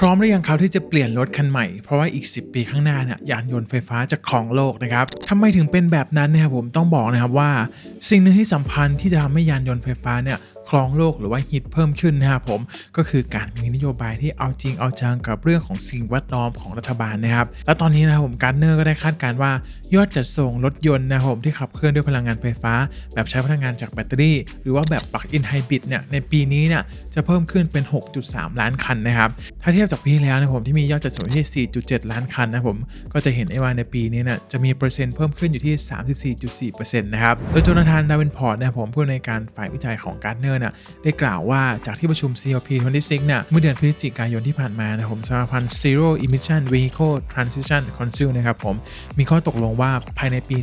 พร้อมหรือยังครับที่จะเปลี่ยนรถคันใหม่ เพราะว่าอีก 10 ปีข้างหน้าเนี่ยยานยนต์ไฟฟ้าจะครองโลกนะครับทำไมถึงเป็นแบบนั้นนะครับผมต้องบอกนะครับว่า สิ่งหนึ่งที่สำคัญที่จะทำให้ยานยนต์ไฟฟ้าเนี่ย ครองโลกหรือว่าฮิตเพิ่มขึ้นนะครับผมก็คือการมีนโยบายที่เอาจริงเอาจังกับเรื่องของสิ่งแวดล้อมของรัฐบาลนะครับและตอนนี้นะครับผมการเนอร์ก็ได้คาดการณ์ว่ายอดจัดส่งรถยนต์นะครับผมที่ขับเคลื่อนด้วยพลังงานไฟฟ้า แบบใช้พลังงานจากแบตเตอรี่ หรือว่าแบบปลั๊กอินไฮบริดเนี่ยในปีนี้เนี่ยจะเพิ่มขึ้นเป็น 6.3 ล้านคันนะครับถ้าเทียบจากปีแล้วนะผมที่มียอดจัดส่งที่ 4.7 ล้านคันนะผมก็จะเห็นได้ว่าในปีนี้เนี่ยจะมีเปอร์เซ็นต์เพิ่มขึ้นอยู่ที่ 34.4%นะครับโดยโจนาธานดาวินพอร์ตนะครับผมผู้ในวยการฝ่ายวิจัยของการเนอร์เนี่ยได้กล่าวว่าจากที่ประชุม COP26 เนี่ยเมื่อเดือนพฤศจิกายนที่ผ่านมานะผมสมาพันธ์ Zero Emission Vehicle Transition Council นะครับผมมีข้อตกลงว่าภายในปี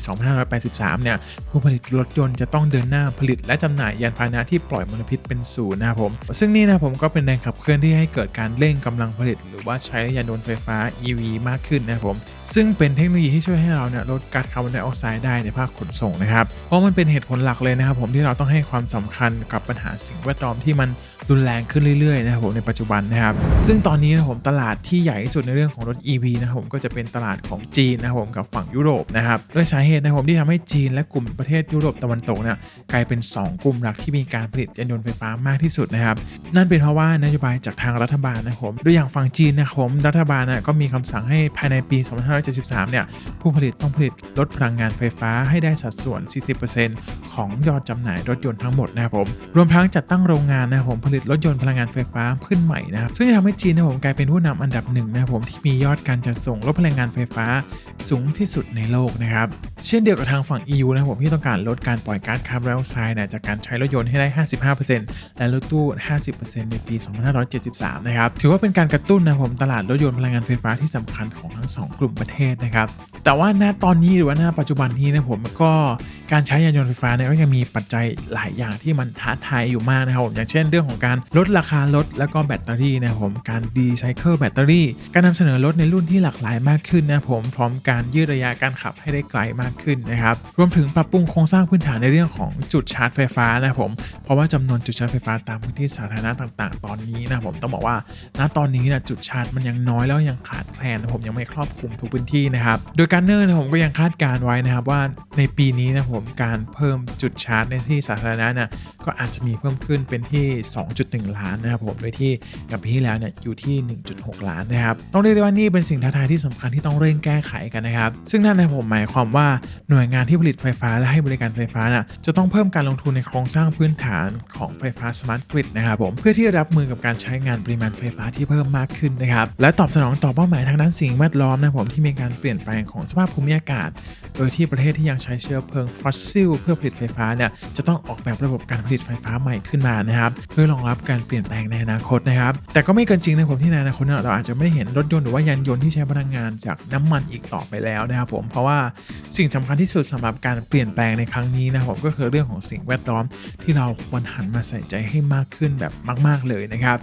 2583 เนี่ยผู้ผลิตรถยนต์จะต้องเดินหน้าผลิตและจำหน่ายยานพาหนะที่ปล่อยมลพิษเป็นศูนย์นะครับผมซึ่งนี่นะผมก็เป็นแรงขับเคลื่อนที่ให้เกิดการเร่งกำลังผลิต หรือว่าใช้ยานยนต์ไฟฟ้า EV มากขึ้นนะครับผมซึ่งเป็นเทคโนโลยีที่ช่วยให้เราเนี่ยลดก๊าซคาร์บอนไดออกไซด์ได้ในภาคขนส่งนะครับเพราะมันเป็นเหตุผลหลักเลยนะครับผมที่เราต้องให้ความสำคัญกับปัญหาหาสิ่งแวดล้อมที่มันรุนแรงขึ้นเรื่อยๆนะครับผมในปัจจุบันนะครับ ซึ่งตอนนี้นะครับผมตลาดที่ใหญ่ที่สุดในเรื่องของรถ EV นะครับผมก็จะเป็นตลาดของจีนนะครับผมกับฝั่งยุโรปนะครับด้วยสาเหตุนะครับผมที่ทำให้จีนและกลุ่มประเทศยุโรปตะวันตกเนี่ยกลายเป็น 2 กลุ่มหลักที่มีการผลิตยานยนต์ไฟฟ้ามากที่สุดนะครับนั่นเป็นเพราะว่านโยบายจากทางรัฐบาลนะครับผมด้วยอย่างฝั่งจีนนะครับผมรัฐบาลนะก็มีคำสั่งให้ภายในปี 2573 เนี่ยผู้ผลิตต้องผลิตรถพลังงานไฟฟ้าให้ได้สัดส่วน 40%ของยอดจำหน่ายรถยนต์ทั้งหมดนะครับผมรวมทั้งจัดตั้งโรงงานนะผมผลิตรถยนต์พลังงานไฟฟ้าขึ้นใหม่นะครับซึ่งจะทำให้จีนนะผมกลายเป็นผู้นำอันดับหนึ่งนะผมที่มียอดการจัดส่งรถพลังงานไฟฟ้าสูงที่สุดในโลกนะครับเช่นเดียวกับทางฝั่ง EU นะผมที่ต้องการลดการปล่อยก๊าซคาร์บอนไดออกไซด์นะจากการใช้รถยนต์ให้ได้ 55%และรถตู้ 50%ในปี 2573 นะครับถือว่าเป็นการกระตุ้นนะผมตลาดรถยนต์พลังงานไฟฟ้าที่สำคัญของทั้งสองกลุ่มประเทศนะครับแต่ว่าณตอนนี้หรือว่าณปัจจุบันนี้นะผมก็การใช้ยานยนต์ไฟฟ้าเนี่ยก็ยังมีปัจจัยหลายอย่างที่มันท้าทายอยู่มากนะครับผมอย่างเช่นเรื่องของการลดราคารถแล้วก็แบตเตอรี่นะครับผมการดีไซเคิลแบตเตอรี่ การนำเสนอรถในรุ่นที่หลากหลายมากขึ้นนะครับผมพร้อมการยืดระยะการขับให้ได้ไกลมากขึ้นนะครับรวมถึงปรับปรุงโครงสร้างพื้นฐานในเรื่องของจุดชาร์จไฟฟ้านะครับผมเพราะว่าจำนวนจุดชาร์จไฟฟ้าตามพื้นที่สาธารณะต่างๆ ตอนนี้นะครับผมต้องบอกว่าณตอนนี้นะจุดชาร์จมันยังน้อยแล้วยังขาดแคลนนะผมยังไม่ครอบคลุมทุกพื้นที่นะครับโดยการเนอร์นะผมก็ยังคาดการไว้นะครับว่าในปีนี้นะผมการเพิ่มจุดชาร์จในที่สาธารณะนะก็อาจจะมีเพิ่มขึ้นเป็นที่ 2.1 ล้านนะครับผม โดยที่กับปีที่แล้วเนี่ยอยู่ที่ 1.6 ล้านนะครับ ต้องเรียกได้ว่านี่เป็นสิ่งท้าทายที่สำคัญที่ต้องเร่งแก้ไขกันนะครับ ซึ่งนั่นนะผมหมายความว่าหน่วยงานที่ผลิตไฟฟ้าและให้บริการไฟฟ้าน่ะจะต้องเพิ่มการลงทุนในโครงสร้างพื้นฐานของไฟฟ้าสมาร์ทกริดนะครับผม เพื่อที่จะรับมือกับการใช้งานปริมาณไฟฟ้าที่เพิ่มมากขึ้นนะครับ และตอบสนองต่อเป้าหมายทางด้านสิ่งแวดล้อมนะผมที่มีการเปลี่ยนแปลงของสภาพภูมิอากาศ โดยที่ประเทศที่ยังใช้เชื้อเพลิงฟอสซิล เพื่อผลิตไฟฟ้าเนี่ยจะต้องออกแบบระบบการผลิตไฟฟ้าใหม่ขึ้นมานะครับเพื่อรองรับการเปลี่ยนแปลงในอนาคตนะครับแต่ก็ไม่เกินจริงนะผมที่ในอนาคตเราอาจจะไม่เห็นรถยนต์หรือว่ายานยนต์ที่ใช้พลังงานจากน้ำมันอีกต่อไปแล้วนะครับผมเพราะว่าสิ่งสำคัญที่สุดสำหรับการเปลี่ยนแปลงในครั้งนี้นะครับผมก็คือเรื่องของสิ่งแวดล้อมที่เราควรหันมาใส่ใจให้มากขึ้นแบบมาก ๆเลยนะครับ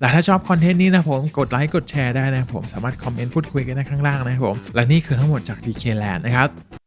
และถ้าชอบคอนเทนต์นี้นะผมกดไลค์กดแชร์ได้นะผมสามารถคอมเมนต์พูดคุยกันได้ข้างล่างนะครับผมและนี่คือทั้งหมดจาก DK Land นะครับ